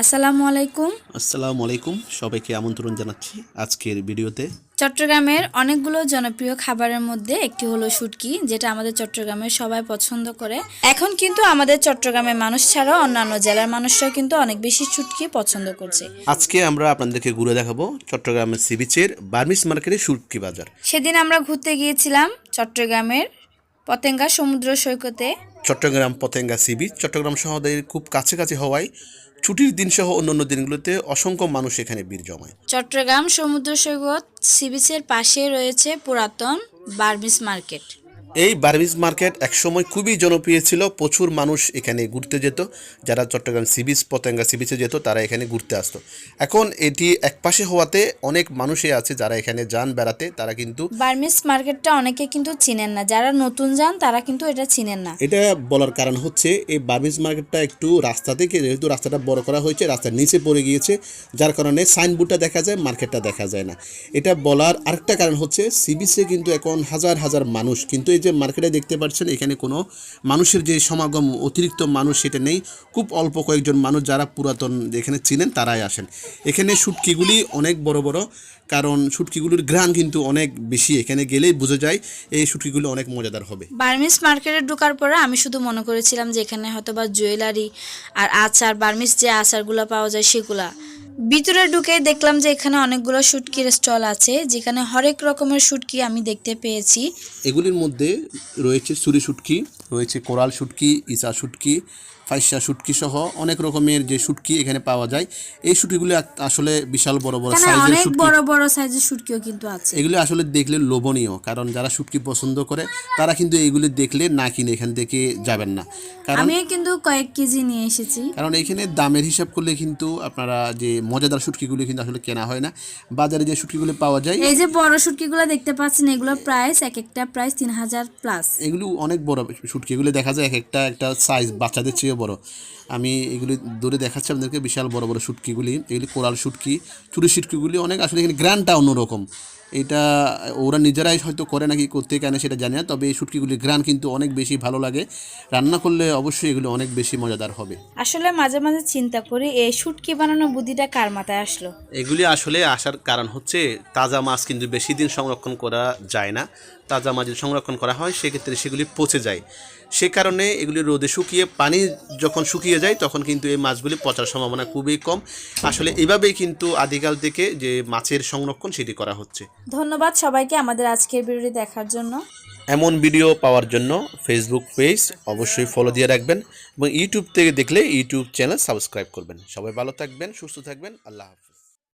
আসসালামু আলাইকুম। আসসালামু আলাইকুম। সবাইকে আমন্ত্রণ জানাচ্ছি আজকের ভিডিওতে। চট্টগ্রামের অনেকগুলো জনপ্রিয় খাবারের মধ্যে একটি হলো শুটকি যেটা আমাদের চট্টগ্রামের সবাই পছন্দ করে। এখন কিন্তু আমাদের চট্টগ্রামের মানুষ ছাড়াও অন্যান্য জেলার মানুষরাও কিন্তু অনেক বেশি শুটকি পছন্দ করছে। আজকে আমরা আপনাদেরকে ঘুরে দেখাবো চট্টগ্রামের সি বিচের বার্মিস মার্কেটের সুরকি বাজার। সেদিন আমরা ঘুরতে গিয়েছিলাম চট্টগ্রামের পতেঙ্গা সমুদ্র সৈকতে। চট্টগ্রাম পতেঙ্গা সি বিচ চট্টগ্রাম শহরের খুব কাছাকাছি হওয়ায় ছুটির দিন সহ অন্যান্য দিনগুলোতে অসংখ্য মানুষ এখানে ভিড় জমায়। চট্টগ্রাম সমুদ্র সৈকত সি বিচের পাশে রয়েছে পুরাতন বার্মিস মার্কেট। এই বার্মিস মার্কেট একসময় খুবই জনপ্রিয় ছিল। প্রচুর মানুষ এখানে ঘুরতে যেত। যারা Chittagong sea beach Patenga sea বিচে যেত তারা এখানে ঘুরতে আসতো। এখন এটি একপাশে হওয়াতে অনেক মানুষই আছে যারা এখানে যান বেড়াতে। তারা কিন্তু বার্মিস মার্কেটটা অনেকে কিন্তু চিনেন না। যারা নতুন যান তারা কিন্তু এটা চিনেন না। এটা বলার কারণ হচ্ছে এই বার্মিজ মার্কেটটা একটু রাস্তা থেকে যেহেতু রাস্তাটা বড় করা হয়েছে রাস্তার নিচে পড়ে গিয়েছে। যার কারণে সাইনবোর্ডটা দেখা যায় মার্কেটটা দেখা যায় না। এটা বলার আরেকটা কারণ হচ্ছে সিবিসে কিন্তু এখন হাজার হাজার মানুষ। কিন্তু এই যে মার্কেটে দেখতে পাচ্ছেন, এখানে কোনো মানুষের যে সমাগম, অতিরিক্ত মানুষ সেটা নেই। খুব অল্প কয়েকজন মানুষ যারা পুরাতন এখানে চিনেন তারাই আসেন। এখানে শুটকিগুলি অনেক বড় বড়, কারণ শুটকিগুলির গ্রান কিন্তু অনেক বেশি। এখানে গেলেই বোঝা যায় এই শুটকিগুলো অনেক মজাদার হবে। বার্মিস মার্কেটে ঢোকার পরে আমি শুধু মনে করেছিলাম যে এখানে হয়তো বা জুয়েলারি আর আচার বার্মিস যে আচারগুলো পাওয়া যায় সেগুলা। ভিতরে ঢুকে দেখলাম যে এখানে অনেকগুলো শুটকির স্টল আছে, যেখানে হরেক রকমের শুটকি আমি দেখতে পেয়েছি। এগুলির মধ্যে রয়েছে সুরি শুটকি, রয়েছে কোরাল শুটকি, ইসা শুটকি ফাইসা শুটকি সহ অনেক রকমের যে শুটকি এখানে পাওয়া যায়। এই শুটকিগুলি আসলে বিশাল বড় বড় সাইজের অনেক বড় বড় সাইজের শুটকিও কিন্তু আছে। এগুলো আসলে দেখলে লোভনীয় কারণ যারা শুটকি পছন্দ করে তারা কিন্তু এগুলি দেখলে না কিনে এখান থেকে যাবেন না। কারণ আমি কিন্তু কয়েক কেজি নিয়ে এসেছি। কারণ এখানে দামের হিসাব করলে কিন্তু আপনারা যে মজাদার শুটকিগুলি কিন্তু আসলে কেনা হয় না। বাজারে যে শুটকিগুলি পাওয়া যায় এই যে বড় শুটকিগুলো দেখতে পাচ্ছেন এগুলো প্রাইস এক একটা প্রাইস তিন হাজার প্লাস এগুলো অনেক বড় শুটকিগুলো দেখা যায় এক একটা একটা সাইজ বাচ্চাদের চেয়েও বড়। আমি এগুলি দূরে দেখাচ্ছি আপনাদেরকে বিশাল বড় বড় শুটকিগুলি। এগুলি কোরাল শুটকি চুরি শুটকিগুলি অনেক আসলে এখানে গ্র্যান্ডটা অন্যরকম। এটা ওরা নিজেরাই হয়তো করে নাকি করতে কেন সেটা জানি না তবে এই শুটকিগুলির গ্রান কিন্তু অনেক বেশি ভালো লাগে। রান্না করলে অবশ্যই এগুলো অনেক বেশি মজাদার হবে। আসলে মাঝে মাঝে চিন্তা করি এই শুটকি বানানোর বুদ্ধিটা কার মাথায় আসলো? এগুলি আসলে আসার কারণ হচ্ছে তাজা মাছ কিন্তু বেশি দিন সংরক্ষণ করা যায় না। তাজা মাছ যদি সংরক্ষণ করা হয় সেক্ষেত্রে সেগুলি পচে যায়। সে কারণে এগুলি রোদে শুকিয়ে পানি যখন শুকিয়ে যায় তখন কিন্তু এই মাছগুলি পচার সম্ভাবনা খুবই কম। আসলে এভাবেই কিন্তু আদিকাল থেকে যে মাছের সংরক্ষণ সেটি করা হচ্ছে। ধন্যবাদ সবাইকে আমাদের আজকের ভিডিওটি দেখার জন্য। এমন ভিডিও পাওয়ার জন্য ফেসবুক পেজ অবশ্যই ফলো দিয়ে রাখবেন এবং ইউটিউব থেকে দেখলে ইউটিউব চ্যানেল সাবস্ক্রাইব করবেন। সবাই ভালো থাকবেন সুস্থ থাকবেন আল্লাহ হাফিজ।